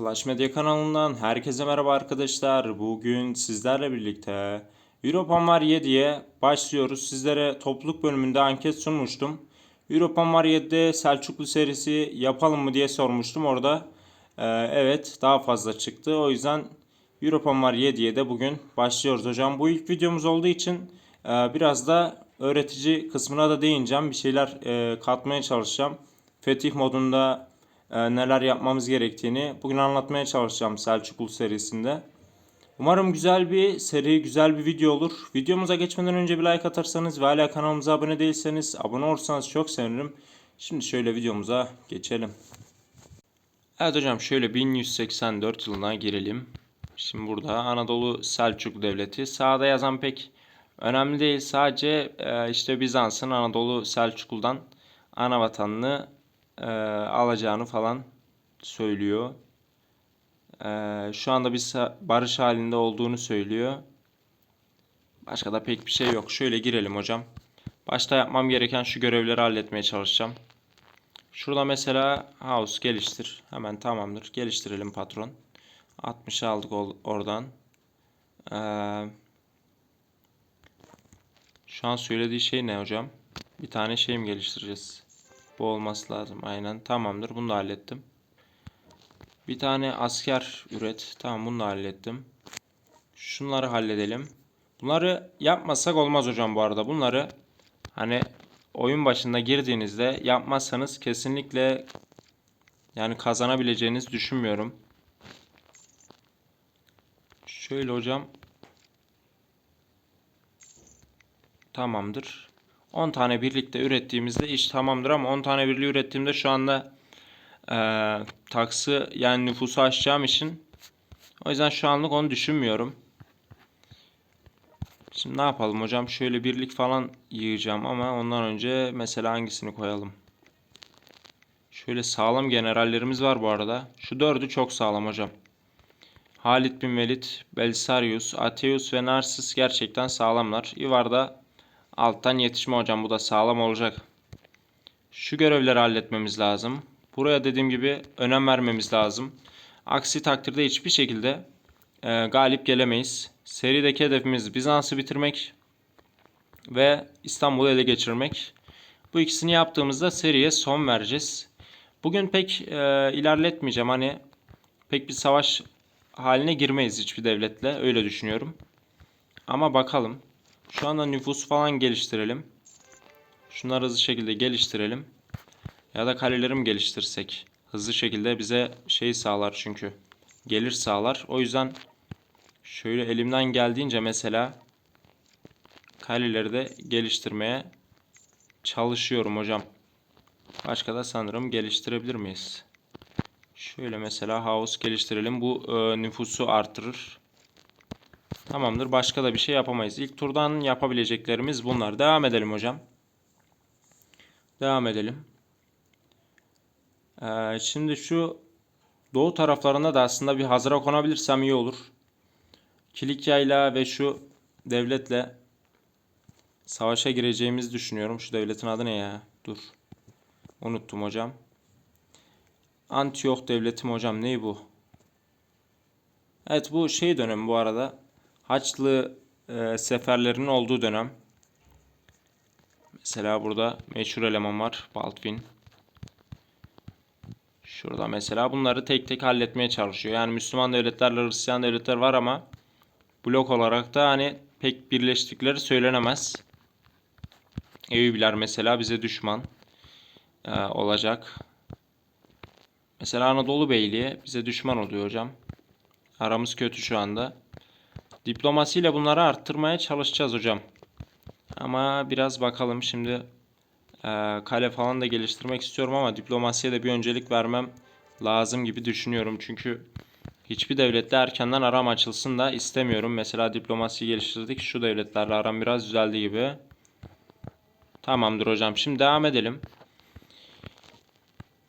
Clash Media kanalından herkese merhaba arkadaşlar. Bugün sizlerle birlikte Europan var 7'ye başlıyoruz. Sizlere topluluk bölümünde anket sunmuştum. Europan var 7'de Selçuklu serisi yapalım mı diye sormuştum. Orada e, evet daha fazla çıktı. O yüzden Europan var 7'ye de bugün başlıyoruz hocam. Bu ilk videomuz olduğu için e, biraz da öğretici kısmına da değineceğim. Bir şeyler e, katmaya çalışacağım. Fetih modunda e, neler yapmamız gerektiğini bugün anlatmaya çalışacağım Selçuklu serisinde. Umarım güzel bir seri, güzel bir video olur. Videomuza geçmeden önce bir like atarsanız ve hala kanalımıza abone değilseniz abone olursanız çok sevinirim. Şimdi şöyle videomuza geçelim. Evet hocam şöyle 1184 yılına girelim. Şimdi burada Anadolu Selçuklu Devleti. Sağda yazan pek önemli değil. Sadece e, işte Bizans'ın Anadolu Selçuklu'dan ana vatanını e, alacağını falan söylüyor. E, şu anda bir barış halinde olduğunu söylüyor. Başka da pek bir şey yok. Şöyle girelim hocam. Başta yapmam gereken şu görevleri halletmeye çalışacağım. Şurada mesela house geliştir. Hemen tamamdır. Geliştirelim patron. 60 aldık oradan. Ee, şu an söylediği şey ne hocam? Bir tane şey mi geliştireceğiz? Bu olması lazım. Aynen. Tamamdır. Bunu da hallettim. Bir tane asker üret. Tamam bunu da hallettim. Şunları halledelim. Bunları yapmasak olmaz hocam bu arada. Bunları hani oyun başında girdiğinizde yapmazsanız kesinlikle yani kazanabileceğinizi düşünmüyorum. Şöyle hocam. Tamamdır. 10 tane birlikte ürettiğimizde iş tamamdır ama 10 tane birliği ürettiğimde şu anda eee taksı yani nüfusu aşacağım için o yüzden şu anlık onu düşünmüyorum. Şimdi ne yapalım hocam? Şöyle birlik falan yığacağım ama ondan önce mesela hangisini koyalım? Şöyle sağlam generallerimiz var bu arada. Şu dördü çok sağlam hocam. Halit bin Velid, Belisarius, Ateus ve Narsis gerçekten sağlamlar. Ivar'da alttan yetişme hocam bu da sağlam olacak. Şu görevleri halletmemiz lazım. Buraya dediğim gibi önem vermemiz lazım. Aksi takdirde hiçbir şekilde e, galip gelemeyiz. Serideki hedefimiz Bizans'ı bitirmek ve İstanbul'u ele geçirmek. Bu ikisini yaptığımızda seriye son vereceğiz. Bugün pek e, ilerletmeyeceğim. Hani pek bir savaş haline girmeyiz hiçbir devletle. Öyle düşünüyorum. Ama bakalım. Şu anda nüfus falan geliştirelim. Şunları hızlı şekilde geliştirelim. Ya da kaleleri mi geliştirsek? Hızlı şekilde bize şey sağlar çünkü. Gelir sağlar. O yüzden şöyle elimden geldiğince mesela kaleleri de geliştirmeye çalışıyorum hocam. Başka da sanırım geliştirebilir miyiz? Şöyle mesela house geliştirelim. Bu e, nüfusu artırır. Tamamdır. Başka da bir şey yapamayız. İlk turdan yapabileceklerimiz bunlar. Devam edelim hocam. Devam edelim. Ee, şimdi şu doğu taraflarında da aslında bir hazıra konabilirsem iyi olur. Kilikya'yla ve şu devletle savaşa gireceğimizi düşünüyorum. Şu devletin adı ne ya? Dur. Unuttum hocam. Antiyok devleti mi hocam? Ney bu? Evet bu şey dönemi bu arada. Haçlı e, seferlerinin olduğu dönem. Mesela burada meşhur eleman var. Baldwin. Şurada mesela bunları tek tek halletmeye çalışıyor. Yani Müslüman devletlerle Hristiyan devletler var ama blok olarak da hani pek birleştikleri söylenemez. Eyyubiler mesela bize düşman e, olacak. Mesela Anadolu Beyliği bize düşman oluyor hocam. Aramız kötü şu anda. Diplomasiyle bunları arttırmaya çalışacağız hocam. Ama biraz bakalım şimdi e, kale falan da geliştirmek istiyorum ama diplomasiye de bir öncelik vermem lazım gibi düşünüyorum. Çünkü hiçbir devletle erkenden aram açılsın da istemiyorum. Mesela diplomasiyi geliştirdik. Şu devletlerle aram biraz düzeldi gibi. Tamamdır hocam. Şimdi devam edelim.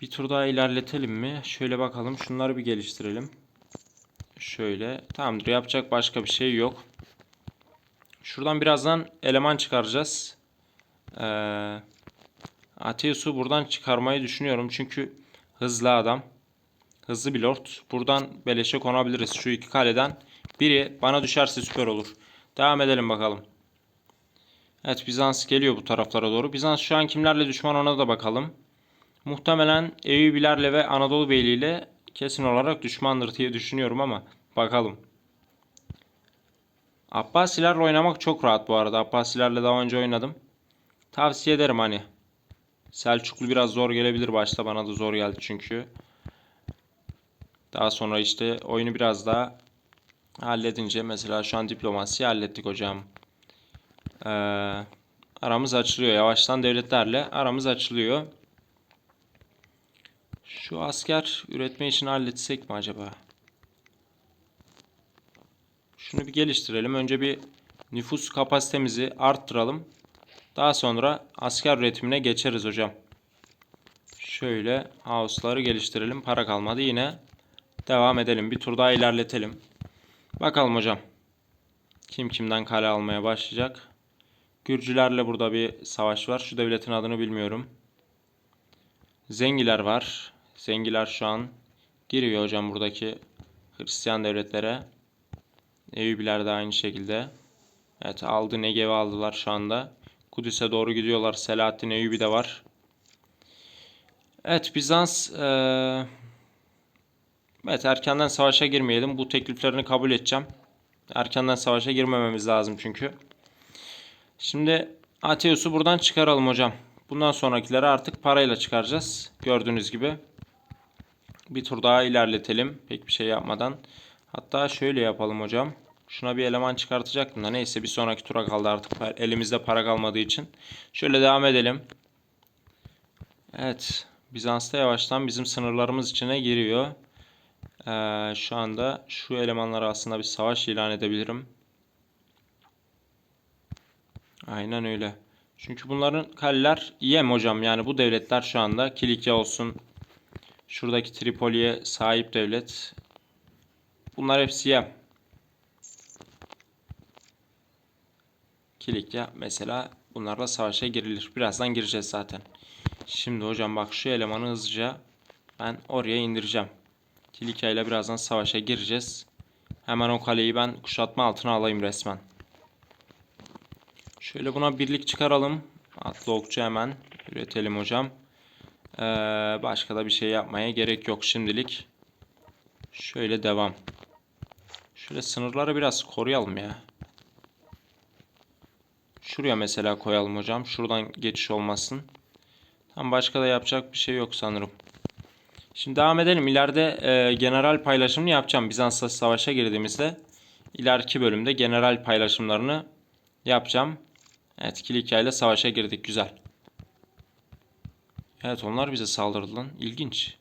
Bir tur daha ilerletelim mi? Şöyle bakalım. Şunları bir geliştirelim. Şöyle. Tamamdır. Yapacak başka bir şey yok. Şuradan birazdan eleman çıkaracağız. Ee, Ateus'u buradan çıkarmayı düşünüyorum. Çünkü hızlı adam. Hızlı bir lord. Buradan beleşe konabiliriz. Şu iki kaleden biri bana düşerse süper olur. Devam edelim bakalım. Evet Bizans geliyor bu taraflara doğru. Bizans şu an kimlerle düşman ona da bakalım. Muhtemelen Eyyubilerle ve Anadolu Beyliği ile kesin olarak düşmandır diye düşünüyorum ama bakalım. Abbasilerle oynamak çok rahat bu arada. Abbasilerle daha önce oynadım. Tavsiye ederim hani. Selçuklu biraz zor gelebilir başta bana da zor geldi çünkü. Daha sonra işte oyunu biraz daha halledince mesela şu an diplomasiyi hallettik hocam. Ee, aramız açılıyor. Yavaştan devletlerle aramız açılıyor. Şu asker üretme işini halletsek mi acaba? Şunu bir geliştirelim. Önce bir nüfus kapasitemizi arttıralım. Daha sonra asker üretimine geçeriz hocam. Şöyle house'ları geliştirelim. Para kalmadı yine. Devam edelim. Bir tur daha ilerletelim. Bakalım hocam. Kim kimden kale almaya başlayacak? Gürcülerle burada bir savaş var. Şu devletin adını bilmiyorum. Zengiler var. Zengiler şu an giriyor hocam buradaki Hristiyan devletlere. Eyyubiler de aynı şekilde. Evet aldı Negev'i aldılar şu anda. Kudüs'e doğru gidiyorlar. Selahaddin Eyyubi de var. Evet Bizans eee, Evet erkenden savaşa girmeyelim. Bu tekliflerini kabul edeceğim. Erkenden savaşa girmememiz lazım çünkü. Şimdi Ateus'u buradan çıkaralım hocam. Bundan sonrakileri artık parayla çıkaracağız. Gördüğünüz gibi. Bir tur daha ilerletelim. Pek bir şey yapmadan. Hatta şöyle yapalım hocam. Şuna bir eleman çıkartacaktım da neyse bir sonraki tura kaldı artık. Elimizde para kalmadığı için. Şöyle devam edelim. Evet. Bizans'ta yavaştan bizim sınırlarımız içine giriyor. Ee, şu anda şu elemanlara aslında bir savaş ilan edebilirim. Aynen öyle. Çünkü bunların kaleler yem hocam. Yani bu devletler şu anda Kilikya olsun. Şuradaki Tripoli'ye sahip devlet. Bunlar hepsi yem. Kilikya mesela bunlarla savaşa girilir. Birazdan gireceğiz zaten. Şimdi hocam bak şu elemanı hızlıca ben oraya indireceğim. Kilikya ile birazdan savaşa gireceğiz. Hemen o kaleyi ben kuşatma altına alayım resmen. Şöyle buna birlik çıkaralım. Atlı okçu hemen üretelim hocam. Ee, başka da bir şey yapmaya gerek yok şimdilik. Şöyle devam. Şöyle sınırları biraz koruyalım ya. Şuraya mesela koyalım hocam. Şuradan geçiş olmasın. Tam başka da yapacak bir şey yok sanırım. Şimdi devam edelim. İleride e, general paylaşımını yapacağım. Bizans'la savaşa girdiğimizde ileriki bölümde general paylaşımlarını yapacağım. Evet Kilikya ile savaşa girdik. Güzel. Evet onlar bize saldırdı lan. İlginç.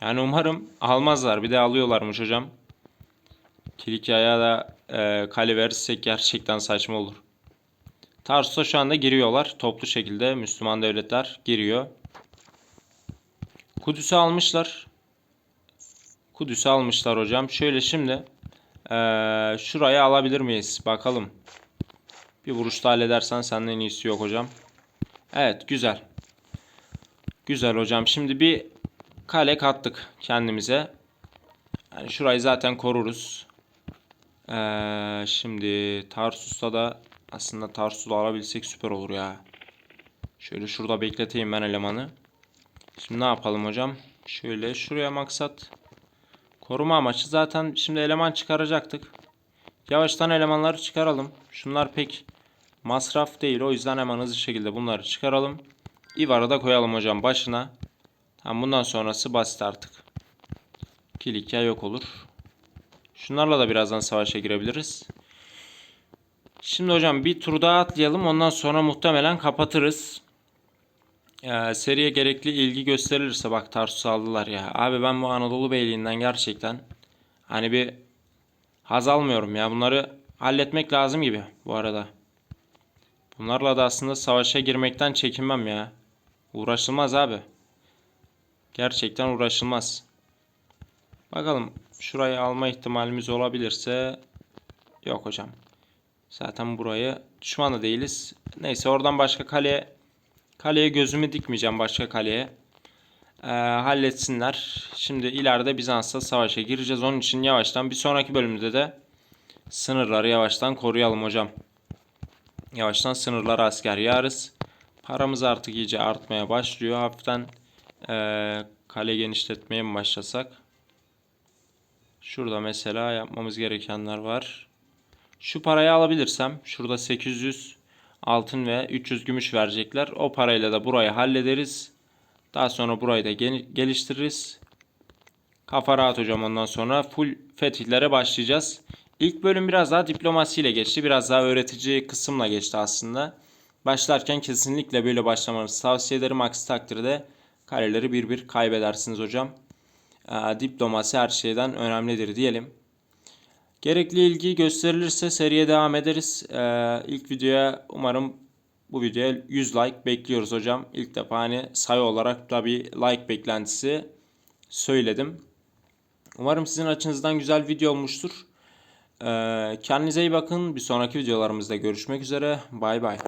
Yani umarım almazlar. Bir de alıyorlarmış hocam. Kilikya'ya da e, kale verirsek gerçekten saçma olur. Tarsus'a şu anda giriyorlar. Toplu şekilde Müslüman devletler giriyor. Kudüs'ü almışlar. Kudüs'ü almışlar hocam. Şöyle şimdi eee şurayı alabilir miyiz? Bakalım. Bir vuruşta halledersen senden iyisi yok hocam. Evet güzel. Güzel hocam. Şimdi bir kale kattık kendimize. Yani şurayı zaten koruruz. Eee, şimdi Tarsus'ta da aslında Tarsus'u alabilsek süper olur ya. Şöyle şurada bekleteyim ben elemanı. Şimdi ne yapalım hocam? Şöyle şuraya maksat koruma amaçlı zaten şimdi eleman çıkaracaktık. Yavaştan elemanları çıkaralım. Şunlar pek masraf değil. O yüzden hemen hızlı şekilde bunları çıkaralım. İvar'ı da koyalım hocam başına. Tamam bundan sonrası basit artık. Kilikya yok olur. Şunlarla da birazdan savaşa girebiliriz. Şimdi hocam bir tur daha atlayalım. Ondan sonra muhtemelen kapatırız. Ee, seriye gerekli ilgi gösterilirse bak Tarsus aldılar ya. Abi ben bu Anadolu Beyliği'nden gerçekten hani bir haz almıyorum ya. Bunları halletmek lazım gibi bu arada. Bunlarla da aslında savaşa girmekten çekinmem ya. Uğraşılmaz abi. Gerçekten uğraşılmaz. Bakalım şurayı alma ihtimalimiz olabilirse yok hocam. Zaten burayı düşman değiliz. Neyse oradan başka kale kaleye gözümü dikmeyeceğim başka kaleye. Ee, halletsinler. Şimdi ileride Bizans'la savaşa gireceğiz. Onun için yavaştan bir sonraki bölümde de sınırları yavaştan koruyalım hocam. Yavaştan sınırlara asker yağarız. Paramız artık iyice artmaya başlıyor. Hafiften eee, kale genişletmeye mi başlasak? Şurada mesela yapmamız gerekenler var. Şu parayı alabilirsem şurada 800 altın ve 300 gümüş verecekler. O parayla da burayı hallederiz. Daha sonra burayı da geliştiririz. Kafa rahat hocam ondan sonra full fetihlere başlayacağız. İlk bölüm biraz daha diplomasiyle geçti. Biraz daha öğretici kısımla geçti aslında. Başlarken kesinlikle böyle başlamanızı tavsiye ederim. Aksi takdirde kaleleri bir bir kaybedersiniz hocam. Ee, diplomasi her şeyden önemlidir diyelim. Gerekli ilgi gösterilirse seriye devam ederiz. Ee, ilk videoya umarım bu videoya 100 like bekliyoruz hocam. İlk defa hani sayı olarak da bir like beklentisi söyledim. Umarım sizin açınızdan güzel video olmuştur. Ee, kendinize iyi bakın. Bir sonraki videolarımızda görüşmek üzere. Bay bay.